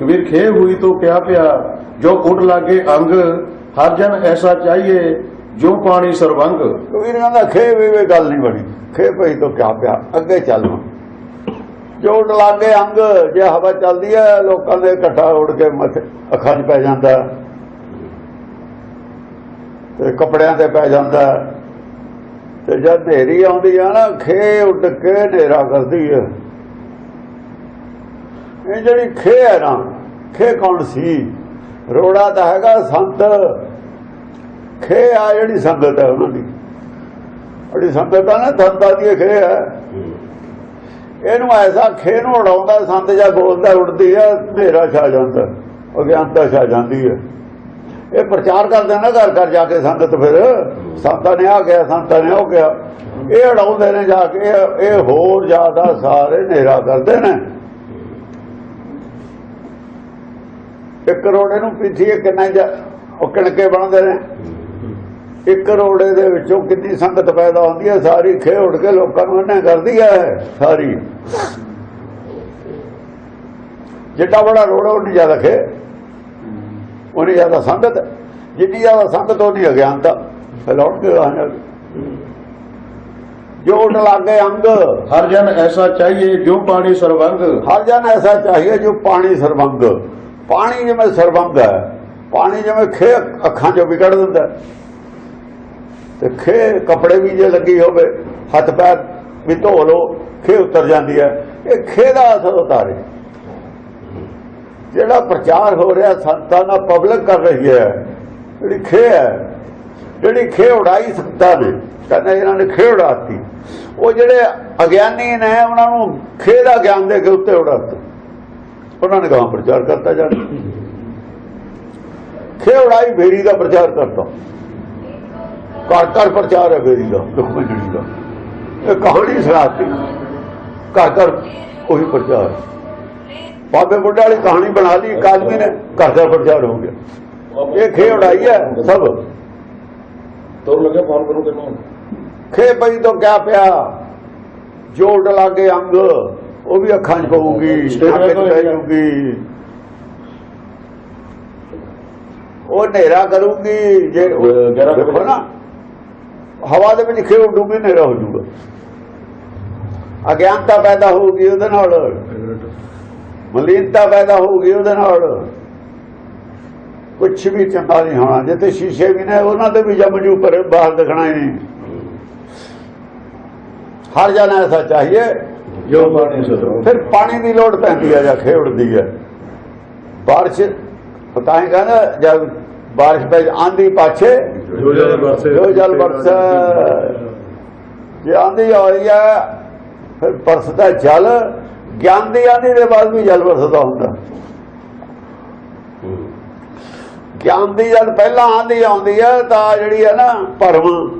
ਕਬੀਰ ਖੇ ਹੋਈ ਤੋ ਕਿਆ ਪਿਆ, ਜੋ ਕੁੱਟ ਲਾਗੇ ਅੰਗ, ਹਰ ਜਨ ਐਸਾ ਚਾਹੀਏ ਜੋ ਪਾਣੀ ਸਰਵੰਗ। ਕਬੀਰ ਕਹਿੰਦਾ ਖੇ ਵੀ ਗੱਲ ਨਹੀਂ ਬਣੀ। ਖੇ ਪਈ ਤੋਂ ਕਿਆ ਪਿਆ, ਅੱਗੇ ਚੱਲ ਜੋੜ ਲਾਗੇ ਅੰਗ, ਜੇ ਹਵਾ ਚੱਲਦੀ ਹੈ ਲੋਕਾਂ ਦੇ ਇਕੱਠਾ ਉੜ ਕੇ ਮੱਥੇ, ਅੱਖਾਂ 'ਚ ਪੈ ਜਾਂਦਾ। ਤੇ ਕੱਪੜਿਆਂ ਤੇ ਪੈ ਜਾਂਦਾ। ਤੇ ਜਦ ਹਨੇਰੀ ਆਉਂਦੀ ਆ ਨਾ ਖੇ ਉੱਡ ਕੇ ਹਨੇਰਾ ਕਰਦੀ ਹੈ ਇਹ ਜਿਹੜੀ ਖੇ ਹੈ ਨਾ ਖੇ ਕੌਣ ਸੀ? ਰੋੜਾ ਤਾਂ ਹੈਗਾ, ਸੰਤ। ਖੇ ਆ ਜਿਹੜੀ ਸੰਗਤ ਹੈ ਉਹਨਾਂ ਦੀ। ਜਿਹੜੀ ਸੰਗਤ ਆ ਨਾ ਸੰਤਾਂ ਦੀ ਖੇ ਹੈ। ਇਹਨੂੰ ਐਸਾ ਖੇ ਨੂੰ ਉਡਾਉਂਦਾ, ਸੰਤ ਜਾਂ ਬੋਲਦਾ ਉੜਦੀ ਹੈ, ਹਨੇਰਾ ਛਾ ਜਾਂਦਾ, ਅਗਿਆਨਤਾ ਛਾ ਜਾਂਦੀ ਹੈ। ਇਹ ਪ੍ਰਚਾਰ ਕਰਦੇ ਨਾ ਘਰ ਘਰ ਜਾ ਕੇ ਸੰਗਤ ਫਿਰ। ਸੰਤਾਂ ਨੇ ਆ ਗਿਆ ਸੰਤਾਂ ਨੇ ਉਹ ਗਿਆ ਇਹ ਉਡਾਉਂਦੇ ਨੇ ਜਾ ਕੇ, ਇਹ ਹੋਰ ਜ਼ਿਆਦਾ ਸਾਰੇ ਹਨੇਰਾ ਕਰਦੇ ਨੇ। ਇੱਕ ਕਰੋੜੇ ਨੂੰ ਪਿੱਛੇ ਕਿੰਨਾ ਜਾ- ਉਹ ਕਿਣਕੇ ਬਣਦੇ ਨੇ। ਇੱਕ ਰੋੜੇ ਦੇ ਵਿੱਚੋਂ ਕਿੰਨੀ ਸੰਗਤ ਪੈਦਾ ਹੁੰਦੀ ਹੈ ਸਾਰੀ ਖੇ ਉੱਡ ਕੇ ਲੋਕਾਂ ਨੂੰ ਇਹਨੇ ਕਰਦੀ ਹੈ ਸਾਰੀ। ਜਿੱਡਾ ਬੜਾ ਰੋੜਾ ਉਨੀ ਜ਼ਿਆਦਾ ਖੇ ਉਨੀ ਜ਼ਿਆਦਾ ਸੰਗਤ। ਜਿੰਨੀ ਜ਼ਿਆਦਾ ਸੰਗਤ ਉਨੀ ਅਗਿਆਨਤਾ। ਫੈਲਾਉਣ ਕੇ ਆ ਜਾਂਦੀ? ਜੋ ਉੱਡ ਲਾਗੇ ਅੰਗ। ਹਰ ਜਨ ਐਸਾ ਚਾਹੀਏ ਜੋ ਪਾਣੀ ਸਰਵੰਗ ਹਰ ਜਨ ਐਸਾ ਚਾਹੀਏ ਜੋ ਪਾਣੀ ਸਰਬੰਗ। ਪਾਣੀ ਜਿਵੇਂ ਸਰਬੰਗ ਹੈ, ਪਾਣੀ ਜਿਵੇਂ ਖੇ ਅੱਖਾਂ ਚੋਂ ਵਿਗੜ ਦਿੰਦਾ ਤੇ ਖੇ ਕੱਪੜੇ ਵੀ ਜੇ ਲੱਗੀ ਹੋਵੇ, ਹੱਥ ਪੈਰ ਵੀ ਧੋ ਲੋ ਖੇ ਉਤਰ ਜਾਂਦੀ ਹੈ। ਇਹ ਖੇ ਦਾ ਅਸਰ ਉਤਾਰੇ। ਜਿਹੜਾ ਪ੍ਰਚਾਰ ਹੋ ਰਿਹਾ ਸੰਤਾਂ ਦਾ ਪਬਲਿਕ ਕਰ ਰਹੀ ਹੈ, ਜਿਹੜੀ ਖੇ ਹੈ, ਜਿਹੜੀ ਖੇ ਉਡਾਈ ਸੰਤਾਂ ਨੇ, ਕਹਿੰਦਾ ਇਹਨਾਂ ਨੇ ਖੇ ਉਡਾਤੀ ਉਹ ਜਿਹੜੇ ਅਗਿਆਨੀ ਨੇ, ਉਹਨਾਂ ਨੂੰ ਖੇ ਦਾ ਗਿਆਨ ਦੇ ਕੇ ਉੱਤੇ ਉਡਾਤਾ ਉਹਨਾਂ ਨੇ ਕਹਾਂ ਪ੍ਰਚਾਰ ਕਰਤਾ ਜਾਣ ਖੇ ਉਡਾਈ ਬੇਰੀ ਦਾ ਪ੍ਰਚਾਰ ਕਰਤਾ। ਘਰ ਘਰ ਪ੍ਰਚਾਰ ਹੈ ਬੇਰੀ ਦਾ ਦੁਖਮਣੀ ਦਾ। ਇਹ ਕਹਾਣੀ ਸੁਣਾਤੀ। ਘਰ ਘਰ ਉਹੀ ਪ੍ਰਚਾਰ। ਬਾਬੇ ਬੁੱਢੇ ਵਾਲੀ ਕਹਾਣੀ ਬਣਾ ਲਈ ਇੱਕ ਆਦਮੀ ਨੇ ਘਰ ਦਾ ਪ੍ਰਚਾਰ ਹੋ ਗਿਆ। ਇਹ ਖੇ ਉਡਾਈ ਹੈ ਸਭ। ਤੋਰ ਲੱਗਿਆ ਫੋਨ ਕਰੂੰ ਤੈਨੂੰ ਖੇ ਪਈ ਤੋਂ ਕਿਆ ਪਿਆ? ਜੋੜ ਲਾਗੇ ਅੰਗ। ਉਹ ਵੀ ਅੱਖਾਂ 'ਚ ਪਊਗੀ ਸਟੇਟ ਅੱਖ 'ਚ ਤੋਂ ਪੈ ਜਾਊਗੀ। ਉਹ ਹਨੇਰਾ ਕਰੂਗੀ ਜੇ ਦੇਖੋ ਨਾ ਹਵਾ ਦੇ ਵਿੱਚ ਖੇ ਉੱਡੂਗੀ ਹਨੇਰਾ ਹੋ ਜਾਊਗਾ। ਅਗਿਆਨਤਾ ਪੈਦਾ ਹੋਊਗੀ ਉਹਦੇ ਨਾਲ। ਮਲੀਨਤਾ ਪੈਦਾ ਹੋਊਗੀ ਉਹਦੇ ਨਾਲ। ਕੁਛ ਵੀ ਚੰਗਾ ਨਹੀਂ ਹੋਣਾ ਜਿੱਥੇ ਸ਼ੀਸ਼ੇ ਵੀ ਨੇ ਉਹਨਾਂ ਤੇ ਵੀ ਜੰਮ ਜੂ ਪਰ ਬਾਹਰ ਦਿਖਣਾ ਹੀ ਨਹੀਂ। ਹਰ ਜਨ ਐਸਾ ਚਾਹੀਏ ਜੋ ਪਾਣੀ ਸਰਵੰਗ ਫਿਰ ਪਾਣੀ ਦੀ ਲੋੜ ਪੈਂਦੀ ਹੈ ਜਾਂ ਖੇੜਦੀ ਹੈ ਬਾਰਿਸ਼ ਪਤਾ ਹੀ ਕਹਿੰਦਾ ਜਦ ਬਾਰਿਸ਼ ਪੈ ਆਂਦੀ ਪਾਛੇ। ਜੋ ਜਲ ਬਰਸੇ ਜੋ ਜਲ ਬਰਸ ਜੇ ਆਂਦੀ ਆਈ ਹੈ ਫਿਰ ਬਰਸਦਾ ਜਲ ਗਿਆਨ ਦੀ ਆਂਦੀ ਦੇ ਬਾਅਦ ਵੀ ਜਲ ਬਰਸਦਾ ਹੁੰਦਾ। ਗਿਆਨ ਦੀ ਜਦ ਪਹਿਲਾਂ ਆਂਦੀ ਆਉਂਦੀ ਹੈ ਤਾਂ ਜਿਹੜੀ ਹੈ ਨਾ ਭਰਮ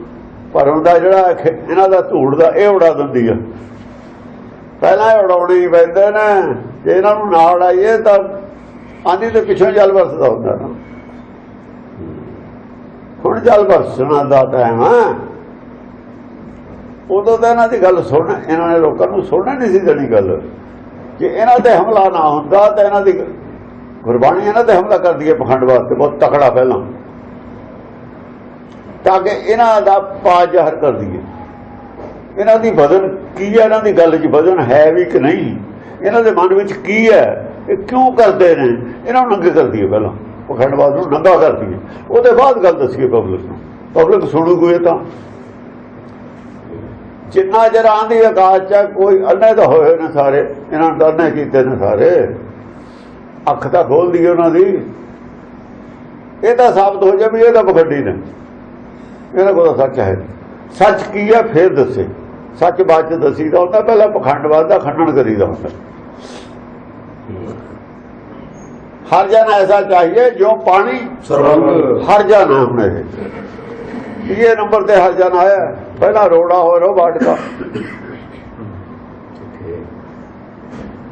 ਭਰਮ ਦਾ ਜਿਹੜਾ ਇਹਨਾਂ ਦਾ ਧੂੜ ਦਾ ਇਹ ਉਡਾ ਦਿੰਦੀ ਹੈ ਪਹਿਲਾਂ ਇਹ ਉਡਾਉਣੇ ਪੈਂਦੇ ਨੇ, ਜੇ ਇਹਨਾਂ ਨੂੰ ਨਾ ਉਡਾਈਏ ਤਾਂ ਆਂਦੀ ਦੇ ਪਿੱਛੋਂ ਜਲ ਵਰਸਦਾ ਹੁੰਦਾ ਨਾ। ਹੁਣ ਜਲ ਵਰਸਣਾ ਦਾ ਟਾਈਮ ਹੈ ਉਦੋਂ ਤਾਂ ਇਹਨਾਂ ਦੀ ਗੱਲ ਸੁਣ, ਇਹਨਾਂ ਨੇ ਲੋਕਾਂ ਨੂੰ ਸੁਣਨਾ ਨਹੀਂ ਸੀ ਦੇਣੀ ਗੱਲ। ਜੇ ਇਹਨਾਂ ਤੇ ਹਮਲਾ ਨਾ ਹੁੰਦਾ ਤਾਂ ਇਹਨਾਂ ਦੀ ਗੁਰਬਾਣੀ ਇਹਨਾਂ ਤੇ ਹਮਲਾ ਕਰਦੀ ਹੈ ਪਖੰਡ ਵਾਸਤੇ, ਬਹੁਤ ਤਕੜਾ ਪਹਿਲਾਂ। ਤਾਂ ਕਿ ਇਹਨਾਂ ਦਾ ਪਾਜ ਜ਼ਾਹਰ ਕਰਦੀ ਹੈ ਇਹਨਾਂ ਦੀ ਵਜ਼ਨ ਕੀ ਹੈ? ਇਹਨਾਂ ਦੀ ਗੱਲ 'ਚ ਵਜ਼ਨ ਹੈ ਵੀ ਕਿ ਨਹੀਂ? ਇਹਨਾਂ ਦੇ ਮਨ ਵਿੱਚ ਕੀ ਹੈ? ਇਹ ਕਿਉਂ ਕਰਦੇ ਨੇ? ਇਹਨਾਂ ਨੂੰ ਨੰਗੇ ਕਰਦੀ ਹੈ ਪਹਿਲਾਂ। ਪਖੰਡਵਾਦ ਨੂੰ ਨੰਗਾ ਕਰਦੀ ਹੈ। ਉਹਦੇ ਬਾਅਦ ਗੱਲ ਦੱਸੀਏ ਪਬਲਿਕ ਨੂੰ। ਪਬਲਿਕ ਸੁਣੂਗੀ ਇਹ ਤਾਂ। ਜਿੰਨਾ ਜਰ ਆਂਦੀ ਆਕਾਸ਼ ਚ ਕੋਈ ਅੰਨੇ ਤਾਂ ਹੋਏ ਨੇ ਸਾਰੇ। ਇਹਨਾਂ ਨੇ ਤਾਂ ਅੰਨੇ ਕੀਤੇ ਨੇ ਸਾਰੇ। ਅੱਖ ਤਾਂ ਖੋਲਦੀ ਉਹਨਾਂ ਦੀ। ਇਹ ਤਾਂ ਸਾਬਤ ਹੋ ਜਾ ਵੀ ਇਹ ਤਾਂ ਪਖੰਡੀ ਨੇ। ਇਹਦਾ ਕੋਲ ਸੱਚ ਹੈ ਸੱਚ ਕੀ ਹੈ? ਫੇਰ ਦੱਸੇ। ਸੱਚ ਬਾਅਦ ਚ ਦਸੀਦਾ ਹੁੰਦਾ ਪਹਿਲਾਂ ਪਖੰਡਵਾਦ ਦਾ ਖੰਡਨ ਕਰੀਦਾ ਹੁੰਦਾ। ਹਰ ਜਨ ਐਸਾ ਚਾਹੀਏ ਜੋ ਪਾਣੀ ਸਰਵੰਗ ਹਰ ਜਨ ਹੁਣ ਇਹ। ਨੰਬਰ ਤੇ ਹਰ ਜਨ ਆਇਆ। ਪਹਿਲਾਂ ਰੋੜਾ ਹੋ ਰੋ ਬਾਟਕਾ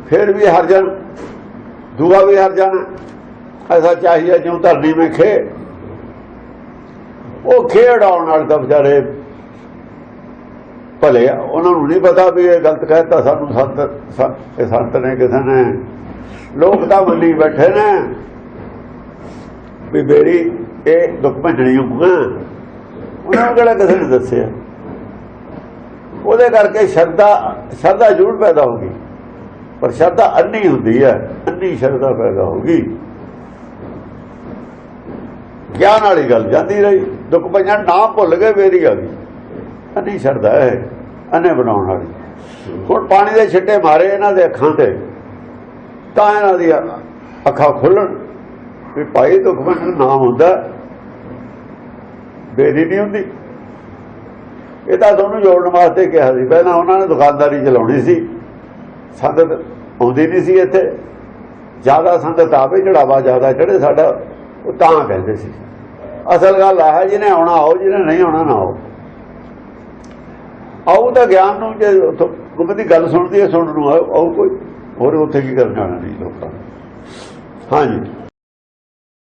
ਫਿਰ ਵੀ ਹਰ ਜਨ ਦੂਆ ਵੀ ਹਰ ਜਨ ਐਸਾ ਚਾਹੀਏ ਜੋ ਧਰਨੀ में खे ਉਹ ਖੇਡ ਆਉਣ ਨਾਲ ਤਾਂ ਵਿਚਾਰੇ ਭਲੇ ਉਹਨਾਂ ਨੂੰ ਨਹੀਂ ਪਤਾ ਵੀ ਇਹ ਗਲਤ ਕਹਿਤਾ ਸਾਨੂੰ ਸੰਤ, ਸੰ- ਇਹ ਸੰਤ ਨੇ ਕਿਸੇ ਨੇ। ਲੋਕ ਤਾਂ ਮੰਨੀ ਬੈਠੇ ਨੇ ਵੀ ਮੇਰੀ ਇਹ ਦੁੱਖ ਭੰਜਣੀ ਹੋਊਗਾ ਉਹਨਾਂ ਨੂੰ ਕਿਹੜਾ ਕਿਸੇ ਨੇ ਦੱਸਿਆ? ਉਹਦੇ ਕਰਕੇ ਸ਼ਰਧਾ ਸ਼ਰਧਾ ਜੂੜ ਪੈਦਾ ਹੋ ਗਈ। ਪਰ ਸ਼ਰਧਾ ਅੰਨੀ ਹੁੰਦੀ ਹੈ ਅੰਨੀ ਸ਼ਰਧਾ ਪੈਦਾ ਹੋ ਗਈ। ਗਿਆਨ ਵਾਲੀ ਗੱਲ ਜਾਂਦੀ ਰਹੀ। ਦੁੱਖ ਪੰਜਾਂ ਨਾ ਭੁੱਲ ਗਏ, ਮੇਰੀ ਆ ਗਈ। ਅੰਨੀ ਸ਼ਰਧਾ ਹੈ। ਅੰਨੇ ਬਣਾਉਣ ਵਾਲੀ। ਹੁਣ ਪਾਣੀ ਦੇ ਛਿੱਟੇ ਮਾਰੇ ਇਹਨਾਂ ਦੇ ਅੱਖਾਂ ਤੇ, ਤਾਂ ਇਹਨਾਂ ਦੀਆਂ ਅੱਖਾਂ ਖੁੱਲਣ ਵੀ ਭਾਈ ਦੁੱਖ ਪੰਜਾਂ ਨਾਮ ਹੁੰਦਾ। ਬੇਦੀ ਨਹੀਂ ਹੁੰਦੀ। ਇਹ ਤਾਂ ਤੁਹਾਨੂੰ ਜੋੜਨ ਵਾਸਤੇ ਕਿਹਾ ਸੀ। ਪਹਿਲਾਂ ਉਹਨਾਂ ਨੇ ਦੁਕਾਨਦਾਰੀ ਚਲਾਉਣੀ ਸੀ। ਸੰਗਤ ਆਉਂਦੀ ਨਹੀਂ ਸੀ ਇੱਥੇ। ਜ਼ਿਆਦਾ ਸੰਗਤ ਆਵੇ, ਚੜਾਵਾ ਜ਼ਿਆਦਾ ਚੜੇ ਸਾਡਾ ਉਹ ਤਾਂ ਕਹਿੰਦੇ ਸੀ। ਅਸਲ ਗੱਲ ਆ ਹੈ, ਜਿਹਨੇ ਆਉਣਾ ਆਓ, ਜਿਹਨੇ ਨਹੀਂ ਆਉਣਾ ਨਾ ਆਓ। ਆਉ ਤਾਂ ਗਿਆਨ ਨੂੰ, ਜੇ ਉੱਥੋਂ ਗੁਰੂ ਦੀ ਗੱਲ ਸੁਣਦੀ ਹੈ ਸੁਣਨ ਨੂੰ ਆਓ ਆਓ ਕੋਈ ਹੋਰ ਉੱਥੇ ਕੀ ਕਰਨ ਜਾਣਾ ਨਹੀਂ ਲੋਕਾਂ ਨੇ। ਹਾਂਜੀ